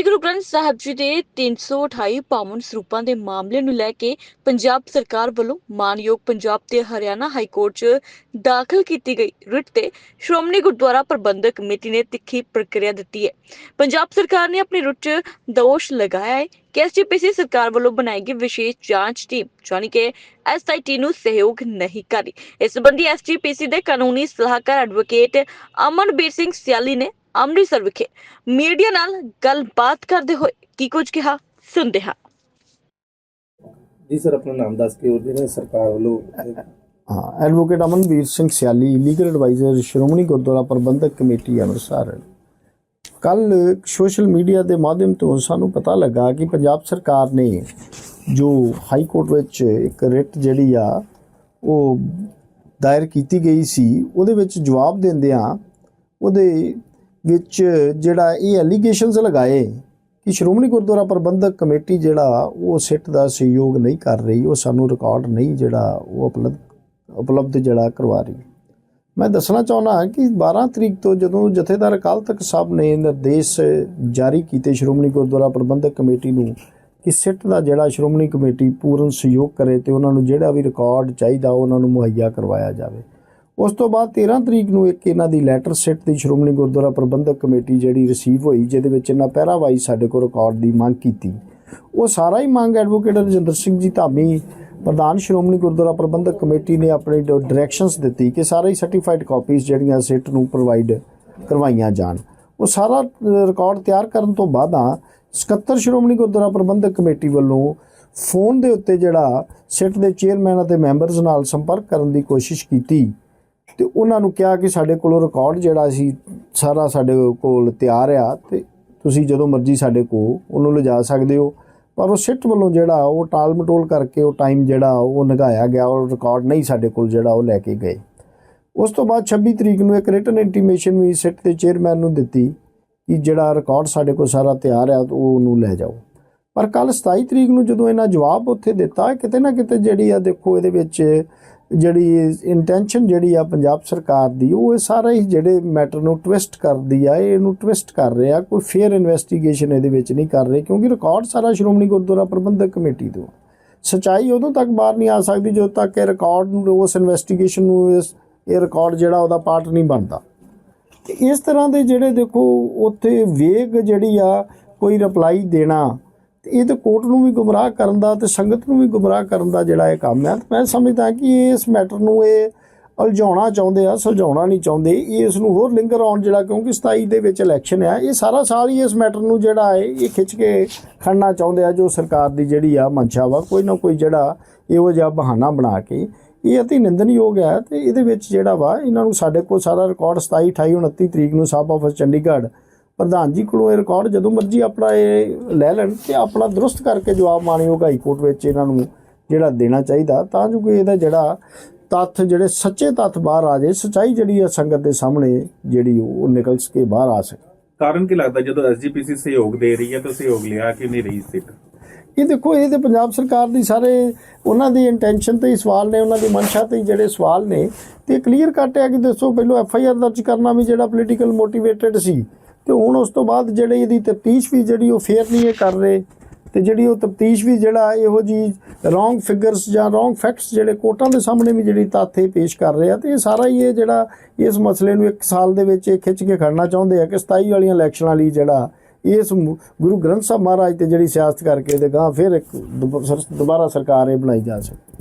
ਗ੍ਰੰਥ ਸਾਹਿਬ ਜੀ ਦੇ 328 ਪਾਵਨ ਸਰੂਪਾਂ ਦੇ ਮਾਮਲੇ ਨੂੰ ਲੈ ਕੇ ਪੰਜਾਬ ਸਰਕਾਰ ਵੱਲੋਂ ਮਾਨਯੋਗ ਪੰਜਾਬ ਤੇ ਹਰਿਆਣਾ ਹਾਈ ਕੋਰਟ 'ਚ ਦਾਖਲ ਕੀਤੀ ਗਈ ਰਿਟ ਤੇ ਸ਼੍ਰੋਮਣੀ ਗੁਰਦੁਆਰਾ ਪ੍ਰਬੰਧਕ ਕਮੇਟੀ ਨੇ ਤਿੱਖੀ ਪ੍ਰਕਿਰਿਆ ਦਿੱਤੀ ਹੈ। ਪੰਜਾਬ ਸਰਕਾਰ ਨੇ ਆਪਣੀ ਰਿਟ 'ਚ ਦੋਸ਼ ਲਗਾਇਆ ਹੈ ਕਿ ਐਸਜੀਪੀਸੀ ਸਰਕਾਰ ਵੱਲੋਂ ਬਣਾਈ ਗਈ ਵਿਸ਼ੇਸ਼ ਜਾਂਚ ਟੀਮ ਯਾਨੀ ਕਿ ਐਸਆਈਟੀ ਨੂੰ ਸਹਿਯੋਗ ਨਹੀਂ ਕਰ ਰਹੀ। ਇਸ ਸੰਬੰਧੀ ਐਸਜੀਪੀਸੀ ਦੇ ਕਾਨੂੰਨੀ ਸਲਾਹਕਾਰ ਐਡਵੋਕੇਟ ਅਮਨਬੀਰ ਸਿੰਘ ਸਿਆਲੀ ਨੇ ਅੰਮ੍ਰਿਤਸਰ ਵਿਖੇ ਮੀਡੀਆ ਨਾਲ ਗੱਲਬਾਤ ਕਰਦੇ ਹੋਏ ਕੀ ਕੁਝ ਕਿਹਾ ਸੁਣਦੇ ਹਾਂ। ਜੀ ਸਰ ਆਪਣਾ ਨਾਮ ਦੱਸ ਕੇ ਉਹ ਜਿਹੜੇ ਸਰਕਾਰ ਵੱਲੋਂ ਹਾਂ advocate Amanveer Singh Siali legal adviser Shiromani Gurdwara Prabandhak committee Amritsar. ਕੱਲ ਸੋਸ਼ਲ ਮੀਡੀਆ ਦੇ ਮਾਧਿਅਮ ਤੋਂ ਸਾਨੂੰ ਪਤਾ ਲੱਗਾ ਕਿ ਪੰਜਾਬ ਸਰਕਾਰ ਨੇ ਜੋ ਹਾਈ ਕੋਰਟ ਵਿੱਚ ਇੱਕ ਰਿਟ ਜਿਹੜੀ ਆ ਉਹ ਦਾਇਰ ਕੀਤੀ ਗਈ ਸੀ ਉਹਦੇ ਵਿੱਚ ਜਵਾਬ ਦਿੰਦਿਆਂ ਉਹਦੇ ਵਿੱਚ ਜਿਹੜਾ ਇਹ ਐਲੀਗੇਸ਼ਨਸ ਲਗਾਏ ਕਿ ਸ਼੍ਰੋਮਣੀ ਗੁਰਦੁਆਰਾ ਪ੍ਰਬੰਧਕ ਕਮੇਟੀ ਜਿਹੜਾ ਉਹ ਸਿੱਟ ਦਾ ਸਹਿਯੋਗ ਨਹੀਂ ਕਰ ਰਹੀ, ਉਹ ਸਾਨੂੰ ਰਿਕਾਰਡ ਨਹੀਂ ਜਿਹੜਾ ਉਹ ਉਪਲਬਧ ਉਪਲਬਧ ਜਿਹੜਾ ਕਰਵਾ ਰਹੀ। ਮੈਂ ਦੱਸਣਾ ਚਾਹੁੰਦਾ ਕਿ 12 ਤਰੀਕ ਤੋਂ ਜਦੋਂ ਜਥੇਦਾਰ ਅਕਾਲ ਤਖਤ ਸਾਹਿਬ ਨੇ ਨਿਰਦੇਸ਼ ਜਾਰੀ ਕੀਤੇ ਸ਼੍ਰੋਮਣੀ ਗੁਰਦੁਆਰਾ ਪ੍ਰਬੰਧਕ ਕਮੇਟੀ ਨੂੰ ਕਿ ਸਿੱਟ ਦਾ ਜਿਹੜਾ ਸ਼੍ਰੋਮਣੀ ਕਮੇਟੀ ਪੂਰਨ ਸਹਿਯੋਗ ਕਰੇ ਤੇ ਉਹਨਾਂ ਨੂੰ ਜਿਹੜਾ ਵੀ ਰਿਕਾਰਡ ਚਾਹੀਦਾ, ਉਹਨਾਂ ਨੂੰ ਮੁਹੱਈਆ ਕਰਵਾਇਆ ਜਾਵੇ। ਉਸ ਤੋਂ ਬਾਅਦ 13 ਤਰੀਕ ਨੂੰ ਇੱਕ ਇਹਨਾਂ ਦੀ ਲੈਟਰ ਸਿੱਟ ਦੀ ਸ਼੍ਰੋਮਣੀ ਗੁਰਦੁਆਰਾ ਪ੍ਰਬੰਧਕ ਕਮੇਟੀ ਜਿਹੜੀ ਰਿਸੀਵ ਹੋਈ, ਜਿਹਦੇ ਵਿੱਚ ਇਹਨਾਂ ਪਹਿਰਾਵਾਈ ਸਾਡੇ ਕੋਲ ਰਿਕਾਰਡ ਦੀ ਮੰਗ ਕੀਤੀ। ਉਹ ਸਾਰਾ ਹੀ ਮੰਗ ਐਡਵੋਕੇਟ ਰਜਿੰਦਰ ਸਿੰਘ ਜੀ ਧਾਮੀ ਪ੍ਰਧਾਨ ਸ਼੍ਰੋਮਣੀ ਗੁਰਦੁਆਰਾ ਪ੍ਰਬੰਧਕ ਕਮੇਟੀ ਨੇ ਆਪਣੀ ਡਾਇਰੈਕਸ਼ਨਸ ਦਿੱਤੀ ਕਿ ਸਾਰੇ ਹੀ ਸਰਟੀਫਾਈਡ ਕਾਪੀਜ਼ ਜਿਹੜੀਆਂ ਸਿੱਟ ਨੂੰ ਪ੍ਰੋਵਾਈਡ ਕਰਵਾਈਆਂ ਜਾਣ। ਉਹ ਸਾਰਾ ਰਿਕਾਰਡ ਤਿਆਰ ਕਰਨ ਤੋਂ ਬਾਅਦ ਬਾਅਦਾਂ ਸਕੱਤਰ ਸ਼੍ਰੋਮਣੀ ਗੁਰਦੁਆਰਾ ਪ੍ਰਬੰਧਕ ਕਮੇਟੀ ਵੱਲੋਂ ਫੋਨ ਦੇ ਉੱਤੇ ਜਿਹੜਾ ਸਿੱਟ ਦੇ ਚੇਅਰਮੈਨ ਅਤੇ ਮੈਂਬਰਸ ਨਾਲ ਸੰਪਰਕ ਕਰਨ ਦੀ ਕੋਸ਼ਿਸ਼ ਕੀਤੀ। ਤੇ ਉਹਨਾਂ ਨੂੰ ਕਿਹਾ ਕਿ ਸਾਡੇ ਕੋਲੋਂ ਰਿਕਾਰਡ ਜਿਹੜਾ ਸੀ, ਸਾਰਾ ਸਾਡੇ ਕੋਲ ਤਿਆਰ ਆ ਤੇ ਤੁਸੀਂ ਜਦੋਂ ਮਰਜ਼ੀ ਸਾਡੇ ਕੋਲ ਉਹਨੂੰ ਲਿਜਾ ਸਕਦੇ ਹੋ। ਪਰ ਉਹ ਸਿੱਟ ਵੱਲੋਂ ਜਿਹੜਾ ਉਹ ਟਾਲ ਮਟੋਲ ਕਰਕੇ ਉਹ ਟਾਈਮ ਜਿਹੜਾ ਉਹ ਨਗਾਇਆ ਗਿਆ ਔਰ ਰਿਕਾਰਡ ਨਹੀਂ ਸਾਡੇ ਕੋਲ ਜਿਹੜਾ ਉਹ ਲੈ ਕੇ ਗਏ। ਉਸ ਤੋਂ ਬਾਅਦ 26 ਤਰੀਕ ਨੂੰ ਇੱਕ ਰਿਟਨ ਇੰਟੀਮੇਸ਼ਨ ਵੀ ਸਿੱਟ ਦੇ ਚੇਅਰਮੈਨ ਨੂੰ ਦਿੱਤੀ ਕਿ ਜਿਹੜਾ ਰਿਕਾਰਡ ਸਾਡੇ ਕੋਲ ਸਾਰਾ ਤਿਆਰ ਹੈ ਉਹ ਉਹਨੂੰ ਲੈ ਜਾਓ। ਪਰ ਕੱਲ 27 ਤਰੀਕ ਨੂੰ ਜਦੋਂ ਇਹਨਾਂ ਜਵਾਬ ਉੱਥੇ ਦਿੱਤਾ, ਕਿਤੇ ਨਾ ਕਿਤੇ ਜਿਹੜੀ ਆ ਦੇਖੋ ਇਹਦੇ ਵਿੱਚ ਜਿਹੜੀ ਇੰਟੈਂਸ਼ਨ ਜਿਹੜੀ ਆ ਪੰਜਾਬ ਸਰਕਾਰ ਦੀ, ਉਹ ਇਹ ਸਾਰਾ ਹੀ ਜਿਹੜੇ ਮੈਟਰ ਨੂੰ ਟਵਿਸਟ ਕਰਦੀ ਆ ਇਹਨੂੰ ਟਵਿਸਟ ਕਰ ਰਿਹਾ, ਕੋਈ ਫੇਅਰ ਇਨਵੈਸਟੀਗੇਸ਼ਨ ਇਹਦੇ ਵਿੱਚ ਨਹੀਂ ਕਰ ਰਹੇ, ਕਿਉਂਕਿ ਰਿਕਾਰਡ ਸਾਰਾ ਸ਼੍ਰੋਮਣੀ ਗੁਰਦੁਆਰਾ ਪ੍ਰਬੰਧਕ ਕਮੇਟੀ ਤੋਂ। ਸਚਾਈ ਉਦੋਂ ਤੱਕ ਬਾਹਰ ਨਹੀਂ ਆ ਸਕਦੀ, ਜਦੋਂ ਤੱਕ ਇਹ ਰਿਕਾਰਡ ਨੂੰ, ਉਸ ਇਨਵੈਸਟੀਗੇਸ਼ਨ ਨੂੰ, ਇਸ, ਇਹ ਰਿਕਾਰਡ ਜਿਹੜਾ ਉਹਦਾ ਪਾਰਟ ਨਹੀਂ ਬਣਦਾ। ਤੇ ਇਸ ਤਰ੍ਹਾਂ ਦੇ ਜਿਹੜੇ ਦੇਖੋ, ਉੱਥੇ ਵੇਗ ਜਿਹੜੀ ਆ, ਕੋਈ ਰਿਪਲਾਈ ਦੇਣਾ ਤੇ ਇਹ ਤੇ ਕੋਰਟ ਨੂੰ ਵੀ ਗੁੰਮਰਾਹ ਕਰਨ ਦਾ ਤੇ ਸੰਗਤ ਨੂੰ ਵੀ ਗੁੰਮਰਾਹ ਕਰਨ ਦਾ ਜਿਹੜਾ ਇਹ ਕੰਮ ਹੈ। ਤੇ ਮੈਂ ਸਮਝਦਾ ਕਿ ਇਸ ਮੈਟਰ ਨੂੰ ਇਹ ਉਲਝਾਉਣਾ ਚਾਹੁੰਦੇ ਆ, ਸੁਲਝਾਉਣਾ ਨਹੀਂ ਚਾਹੁੰਦੇ। ਇਹ ਇਸ ਨੂੰ ਹੋਰ ਲਿੰਗਰ ਆਉਣ ਜਿਹੜਾ ਕਿਉਂਕਿ 27 ਦੇ ਵਿੱਚ ਇਲੈਕਸ਼ਨ ਆ। ਇਹ ਸਾਰਾ ਸਾਲ ਹੀ ਇਸ ਮੈਟਰ ਨੂੰ ਜਿਹੜਾ ਹੈ, ਇਹ ਖਿੱਚ ਕੇ ਖੜਨਾ ਚਾਹੁੰਦੇ ਆ ਜੋ ਸਰਕਾਰ ਦੀ ਜਿਹੜੀ ਆ ਮੰਸ਼ਾ ਵਾ, ਕੋਈ ਨਾ ਕੋਈ ਜਿਹੜਾ ਇਹੋ ਜਿਹਾ ਬਹਾਨਾ ਬਣਾ ਕੇ। ਇਹ ਅਤੀ ਨਿੰਦਨਯੋਗ ਹੈ ਤੇ ਇਹਦੇ ਵਿੱਚ ਜਿਹੜਾ ਵਾ, ਇਹਨਾਂ ਨੂੰ ਸਾਡੇ ਕੋਲ ਸਾਰਾ ਰਿਕਾਰਡ 27 28 29 ਤਰੀਕ ਨੂੰ ਸਾਹਿਬ ਆਫਿਸ ਚੰਡੀਗੜ੍ਹ ਪ੍ਰਧਾਨ ਜੀ ਕੋਲੋਂ ਇਹ ਰਿਕਾਰਡ ਜਦੋਂ ਮਰਜ਼ੀ ਆਪਣਾ ਇਹ ਲੈ ਲੈਣ ਤੇ ਆਪਣਾ ਦਰੁਸਤ ਕਰਕੇ ਜਵਾਬ ਮਾਣਯੋਗ ਹਾਈ ਕੋਰਟ ਵਿੱਚ ਇਹਨਾਂ ਨੂੰ ਜਿਹੜਾ ਦੇਣਾ ਚਾਹੀਦਾ ਤਾਂ ਜੋ ਕਿ ਇਹਦਾ ਜਿਹੜਾ ਤੱਥ ਜਿਹੜੇ ਸੱਚੇ ਤੱਥ ਬਾਹਰ ਆ ਜਾਏ ਸਚਾਈ ਜਿਹੜੀ ਆ ਸੰਗਤ ਦੇ ਸਾਹਮਣੇ ਜਿਹੜੀ ਉਹ ਨਿਕਲ ਕੇ ਬਾਹਰ ਆ ਸਕੇ। ਕਾਰਨ ਕੀ ਲੱਗਦਾ ਜਦੋਂ ਐਸਜੀਪੀਸੀ ਸਹਿਯੋਗ ਦੇ ਰਹੀ ਹੈ ਤਾਂ ਸਹਿਯੋਗ ਲਿਆ ਕਿ ਨਹੀਂ ਰਹੀ ਸਿੱਟ ਇਹ ਦੇਖੋ ਇਹ ਤੇ ਪੰਜਾਬ ਸਰਕਾਰ ਦੀ ਸਾਰੇ ਉਹਨਾਂ ਦੀ ਇੰਟੈਂਸ਼ਨ ਤੇ ਹੀ ਸਵਾਲ ਨੇ ਉਹਨਾਂ ਦੀ ਮਨਸ਼ਾ ਤੇ ਹੀ ਜਿਹੜੇ ਸਵਾਲ ਨੇ ਤੇ ਕਲੀਅਰ ਕੱਟ ਹੈ ਕਿ ਦੱਸੋ ਪਹਿਲਾਂ ਐਫ ਆਈ ਆਰ ਦਰਜ ਕਰਨਾ ਵੀ ਜਿਹੜਾ ਪੋਲੀਟੀਕਲ ਮੋਟੀਵੇਟਡ ਸੀ ਤੇ ਹੁਣ ਉਸ ਤੋਂ ਬਾਅਦ ਜਿਹੜੇ ਇਹਦੀ ਤਫਤੀਸ਼ ਵੀ ਜਿਹੜੀ ਉਹ ਫੇਅਰ ਨਹੀਂ ਇਹ ਕਰ ਰਹੇ ਤੇ ਜਿਹੜੀ ਉਹ ਤਫਤੀਸ਼ ਵੀ ਜਿਹੜਾ ਇਹੋ ਜੀ ਰੋਂਗ ਫਿਗਰਸ ਜਾਂ ਰੋਂਗ ਫੈਕਟਸ ਜਿਹੜੇ ਕੋਰਟਾਂ ਦੇ ਸਾਹਮਣੇ ਵੀ ਜਿਹੜੀ ਤੱਥ ਇਹ ਪੇਸ਼ ਕਰ ਰਹੇ ਆ ਤੇ ਇਹ ਸਾਰਾ ਹੀ ਇਹ ਜਿਹੜਾ ਇਸ ਮਸਲੇ ਨੂੰ ਇੱਕ ਸਾਲ ਦੇ ਵਿੱਚ ਇਹ ਖਿੱਚ ਕੇ ਖੜਨਾ ਚਾਹੁੰਦੇ ਆ ਕਿ 27 ਵਾਲੀਆਂ ਇਲੈਕਸ਼ਨਾਂ ਲਈ ਜਿਹੜਾ ਇਸ ਗੁਰੂ ਗ੍ਰੰਥ ਸਾਹਿਬ ਮਹਾਰਾਜ ਤੇ ਜਿਹੜੀ ਸਿਆਸਤ ਕਰਕੇ ਤੇ ਗਾਂ ਫਿਰ ਇੱਕ ਦੁਬ- ਸਰ- ਦੁਬਾਰਾ ਸਰਕਾਰ ਇਹ ਬਣਾਈ ਜਾ ਸਕੇ